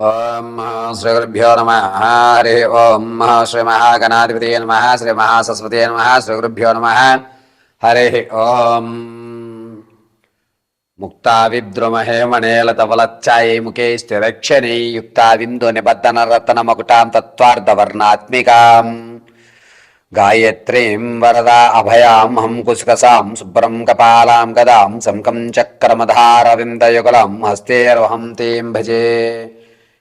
ఓం శ్రీ గురుభ్యో నమ. హరి ఓం శ్రీ మహాగణాధిపతి నమ. శ్రీ మహాసరస్వతి నమ. శ్రీ గురుభ్యో నమ. హరి ఓం. ముక్తా విద్రుమహే మణేలతవలచ్చాయై ముఖే స్థిరక్షణై యుక్తావిందు నిబద్ధన రతన మకుటాం తత్వార్థవర్ణాత్మికాం గాయత్రీం వరదా అభయాం హం కుస్కసాం శుభ్రం కపాలాం గదాం శంకం చక్రమధారవిందయుగలం హస్తేర్వహం తీం భజే.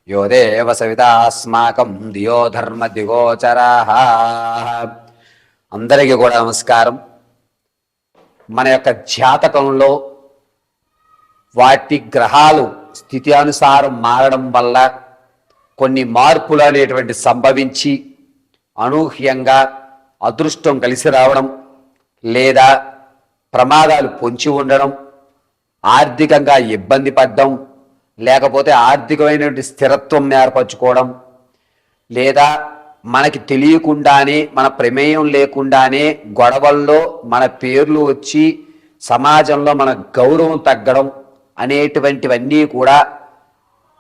యో దేవ సవితాస్మాకం దియో ధర్మ దిగోచరా అందరికీ కూడా నమస్కారం. మన యొక్క జాతకంలో వాటి గ్రహాలు స్థితి అనుసారం మారడం వల్ల కొన్ని మార్పులు అనేటువంటి సంభవించి అనూహ్యంగా అదృష్టం కలిసి రావడం లేదా ప్రమాదాలు పొంచి ఉండడం ఆర్థికంగా ఇబ్బంది పడడం లేకపోతే ఆర్థికమైనటువంటి స్థిరత్వం ఏర్పరచుకోవడం లేదా మనకి తెలియకుండానే మన ప్రమేయం లేకుండానే గొడవల్లో మన పేర్లు వచ్చి సమాజంలో మన గౌరవం తగ్గడం అనేటువంటివన్నీ కూడా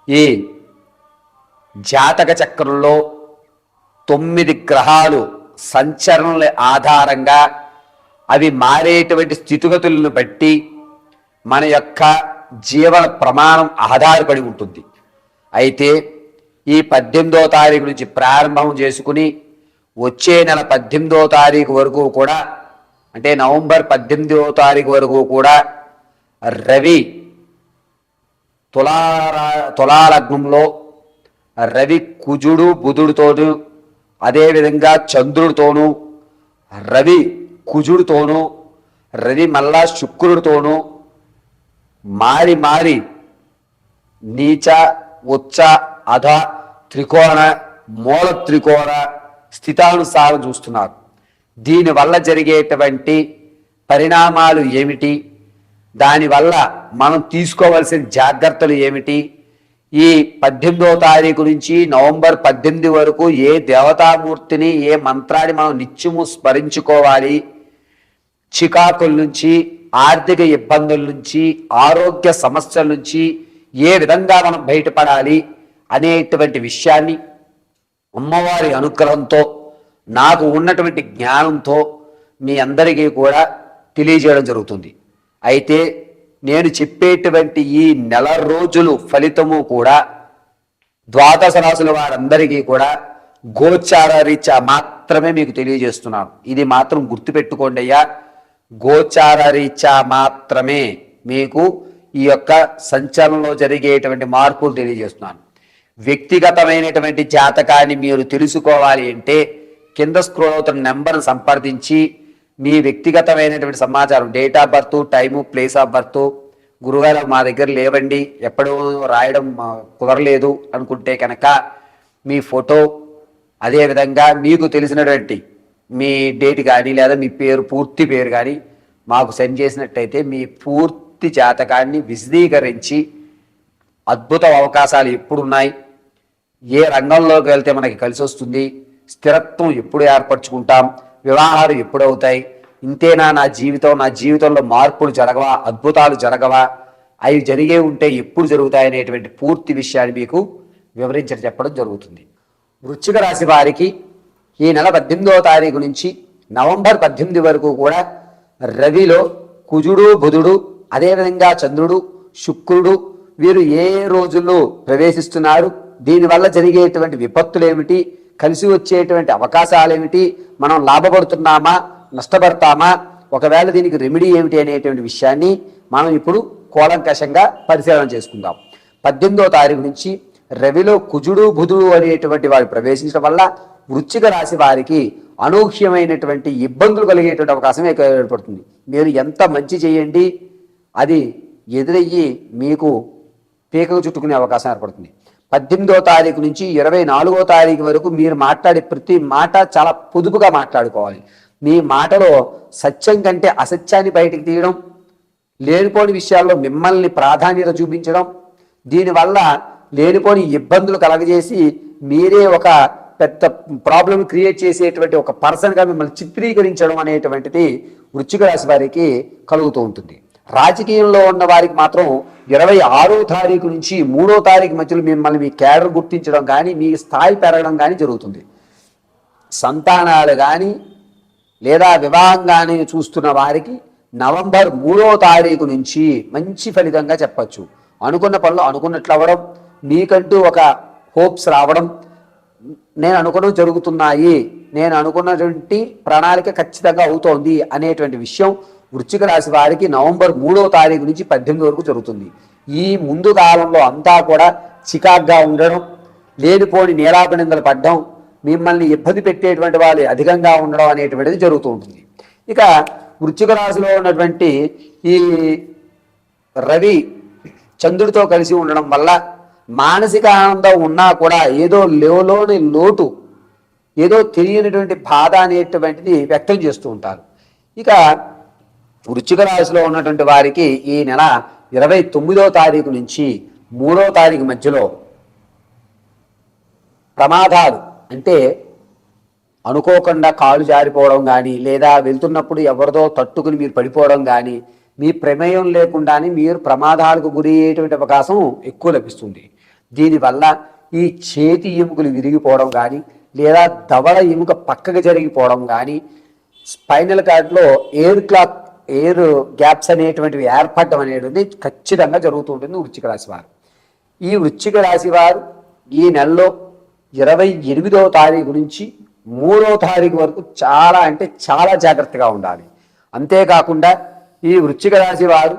ఈ జాతక చక్రంలో తొమ్మిది గ్రహాలు సంచరణల ఆధారంగా అవి మారేటువంటి స్థితిగతులను బట్టి మన యొక్క జీవన ప్రమాణం ఆధారపడి ఉంటుంది. అయితే ఈ పద్దెనిమిదో తారీఖు నుంచి ప్రారంభం చేసుకుని వచ్చే నెల పద్దెనిమిదో తారీఖు వరకు కూడా అంటే నవంబర్ పద్దెనిమిదో తారీఖు వరకు కూడా రవి తులారా తులాలగ్నంలో రవి కుజుడు బుధుడితోనూ అదేవిధంగా చంద్రుడితోనూ రవి కుజుడితోనూ రవి మళ్ళా శుక్రుడితోనూ మారి మారి నీచ ఉచ్చ అధ త్రికోణ మూల త్రికోణ స్థితానుసారం చూస్తున్నారు. దీనివల్ల జరిగేటువంటి పరిణామాలు ఏమిటి? దానివల్ల మనం తీసుకోవలసిన జాగ్రత్తలు ఏమిటి? ఈ పద్దెనిమిదో తారీఖు నుంచి నవంబర్ పద్దెనిమిది వరకు ఏ దేవతామూర్తిని ఏ మంత్రాన్ని మనం నిత్యము స్మరించుకోవాలి? చికాకుల నుంచి ఆర్థిక ఇబ్బందుల నుంచి ఆరోగ్య సమస్యల నుంచి ఏ విధంగా మనం బయటపడాలి అనేటువంటి విషయాన్ని అమ్మవారి అనుగ్రహంతో నాకు ఉన్నటువంటి జ్ఞానంతో మీ అందరికీ కూడా తెలియజేయడం జరుగుతుంది. అయితే నేను చెప్పేటువంటి ఈ నెల రోజులు ఫలితము కూడా ద్వాదశ రాసుల వారందరికీ కూడా గోచార రీత్యా మాత్రమే మీకు తెలియజేస్తున్నాను. ఇది మాత్రం గుర్తుపెట్టుకోండి అయ్యా. గోచార రీత్యా మాత్రమే మీకు ఈ యొక్క సంచలనంలో జరిగేటువంటి మార్పులు తెలియజేస్తున్నాను. వ్యక్తిగతమైనటువంటి జాతకాన్ని మీరు తెలుసుకోవాలి అంటే కింద స్క్రోల్ అవుతున్న నెంబర్ను సంప్రదించి మీ వ్యక్తిగతమైనటువంటి సమాచారం date of birth time place of birth గురుగారు మా దగ్గర లేవండి ఎప్పుడూ రాయడం కుదరలేదు అనుకుంటే కనుక మీ ఫోటో అదేవిధంగా మీకు తెలిసినటువంటి మీ డేట్ కానీ లేదా మీ పేరు పూర్తి పేరు కానీ మాకు సెండ్ చేసినట్టయితే మీ పూర్తి జాతకాన్ని విశదీకరించి అద్భుత అవకాశాలు ఎప్పుడున్నాయి ఏ రంగంలోకి వెళ్తే మనకి కలిసి వస్తుంది స్థిరత్వం ఎప్పుడు ఏర్పరచుకుంటాం వివాహాలు ఎప్పుడు అవుతాయి ఇంతేనా నా జీవితం నా జీవితంలో మార్పులు జరగవా అద్భుతాలు జరగవా అవి జరిగే ఉంటే ఎప్పుడు జరుగుతాయి అనేటువంటి పూర్తి విషయాన్ని మీకు వివరించి చెప్పడం జరుగుతుంది. వృచ్చిక రాశి వారికి ఈ నెల పద్దెనిమిదవ తారీఖు నుంచి నవంబర్ పద్దెనిమిది వరకు కూడా రవిలో కుజుడు బుధుడు అదేవిధంగా చంద్రుడు శుక్రుడు వీరు ఏ రోజుల్లో ప్రవేశిస్తున్నారు దీనివల్ల జరిగేటువంటి విపత్తులు ఏమిటి కలిసి వచ్చేటువంటి అవకాశాలు ఏమిటి మనం లాభపడుతున్నామా నష్టపడతామా ఒకవేళ దీనికి రెమెడీ ఏమిటి అనేటువంటి విషయాన్ని మనం ఇప్పుడు కూలంకషంగా పరిశీలన చేసుకుందాం. పద్దెనిమిదో తారీఖు నుంచి రవిలో కుజుడు బుధుడు అనేటువంటి వారు ప్రవేశించడం వల్ల వృచ్చిక రాశి వారికి అనూహ్యమైనటువంటి ఇబ్బందులు కలిగేటువంటి అవకాశం ఏర్పడుతుంది. మీరు ఎంత మంచి చేయండి అది ఎదురయ్యి మీకు పీకకు చుట్టుకునే అవకాశం ఏర్పడుతుంది. పద్దెనిమిదో తారీఖు నుంచి ఇరవై నాలుగో తారీఖు వరకు మీరు మాట్లాడే ప్రతి మాట చాలా పొదుపుగా మాట్లాడుకోవాలి. మీ మాటలో సత్యం కంటే అసత్యాన్ని బయటికి తీయడం లేనిపోని విషయాల్లో మిమ్మల్ని ప్రాధాన్యత చూపించడం దీనివల్ల లేనిపోని ఇబ్బందులు కలగజేసి మీరే ఒక పెద్ద ప్రాబ్లం క్రియేట్ చేసేటువంటి ఒక పర్సన్గా మిమ్మల్ని చిత్రీకరించడం అనేటువంటిది వృచ్చిక రాశి వారికి కలుగుతూ ఉంటుంది. రాజకీయంలో ఉన్న వారికి మాత్రం ఇరవై ఆరో తారీఖు నుంచి మూడో తారీఖు మధ్యలో మిమ్మల్ని మీ క్యాడర్ గుర్తించడం కానీ మీ స్థాయి పెరగడం కానీ జరుగుతుంది. సంతానాలు కానీ లేదా వివాహం కానీ చూస్తున్న వారికి నవంబర్ మూడో తారీఖు నుంచి మంచి ఫలితంగా చెప్పచ్చు. అనుకున్న పనులు అనుకున్నట్లు అవ్వడం మీకంటూ ఒక హోప్స్ రావడం నేను అనుకున్నవి జరుగుతున్నాయి. నేను అనుకున్నటువంటి ప్రణాళిక ఖచ్చితంగా అవుతోంది అనేటువంటి విషయం వృశ్చిక రాశి వారికి నవంబర్ మూడో తారీఖు నుంచి పద్దెనిమిది వరకు జరుగుతుంది. ఈ ముందు కాలంలో అంతా కూడా చికాగ్గా ఉండడం లేనిపోని నీలాపనిందలు పడ్డం మిమ్మల్ని ఇబ్బంది పెట్టేటువంటి వాళ్ళు అధికంగా ఉండడం అనేటువంటిది జరుగుతూ ఉంటుంది. ఇక వృశ్చిక రాశిలో ఉన్నటువంటి ఈ రవి చంద్రుడితో కలిసి ఉండడం వల్ల మానసిక ఆనందం ఉన్నా కూడా ఏదో లేవలోని లోటు ఏదో తెలియనటువంటి బాధ అనేటువంటిది వ్యక్తం చేస్తూ ఉంటారు. ఇక వృచ్చిక రాశిలో ఉన్నటువంటి వారికి ఈ నెల ఇరవై తొమ్మిదో తారీఖు నుంచి మూడో తారీఖు మధ్యలో ప్రమాదాలు అంటే అనుకోకుండా కాలు జారిపోవడం కానీ లేదా వెళ్తున్నప్పుడు ఎవరిదో తట్టుకుని మీరు పడిపోవడం కానీ మీ ప్రమేయం లేకుండానే మీరు ప్రమాదాలకు గురి అయ్యేటువంటి అవకాశం ఎక్కువ లభిస్తుంది. దీనివల్ల ఈ చేతి ఎముకలు విరిగిపోవడం కానీ లేదా దవడ ఎముక పక్కకు జరిగిపోవడం కానీ స్పైనల్ కార్డ్లో ఎయిర్ క్లాత్ ఎయిర్ గ్యాప్స్ అనేటువంటివి ఏర్పడడం అనేది ఖచ్చితంగా జరుగుతుంటుంది వృచ్చిక రాశి వారు ఈ వృచ్చిక రాశి వారు ఈ నెలలో ఇరవై ఎనిమిదవ తారీఖు నుంచి మూడవ తారీఖు వరకు చాలా అంటే చాలా జాగ్రత్తగా ఉండాలి. అంతేకాకుండా ఈ వృచ్చిక రాశి వారు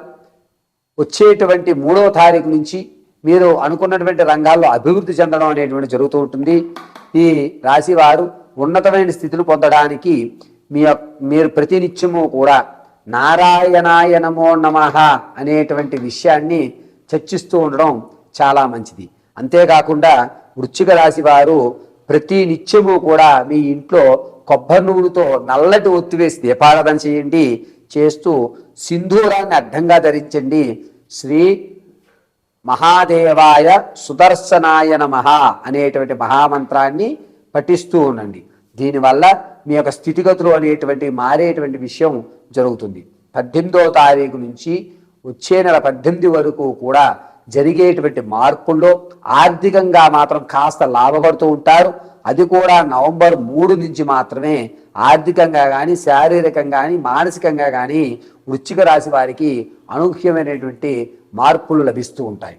వచ్చేటువంటి మూడవ తారీఖు నుంచి మీరు అనుకున్నటువంటి రంగాల్లో అభివృద్ధి చెందడం అనేటువంటి జరుగుతూ ఉంటుంది. ఈ రాశి వారు ఉన్నతమైన స్థితిని పొందడానికి మీ మీరు ప్రతినిత్యము కూడా నారాయణాయ నమో నమ అనేటువంటి విషయాన్ని చర్చిస్తూ ఉండడం చాలా మంచిది. అంతేకాకుండా వృశ్చిక రాశి వారు ప్రతి నిత్యము కూడా మీ ఇంట్లో కొబ్బరి నూనెతో నల్లటి ఒత్తివేసి దీపారాధన చేయండి. చేస్తూ సింధూరాన్ని అడ్డంగా ధరించండి. శ్రీ మహాదేవాయ సుదర్శనాయ నమ అనేటువంటి మహామంత్రాన్ని పఠిస్తూ ఉండండి. దీనివల్ల మీ యొక్క స్థితిగతులు అనేటువంటి మారేటువంటి విషయం జరుగుతుంది. పద్దెనిమిదో తారీఖు నుంచి వచ్చే నెల పద్దెనిమిది వరకు కూడా జరిగేటువంటి మార్పుల్లో ఆర్థికంగా మాత్రం కాస్త లాభపడుతూ ఉంటారు. అది కూడా నవంబర్ మూడు నుంచి మాత్రమే ఆర్థికంగా కానీ శారీరకంగా కానీ మానసికంగా కానీ వృశ్చిక రాశి వారికి అనూహ్యమైనటువంటి మార్పులు లభిస్తూ ఉంటాయి.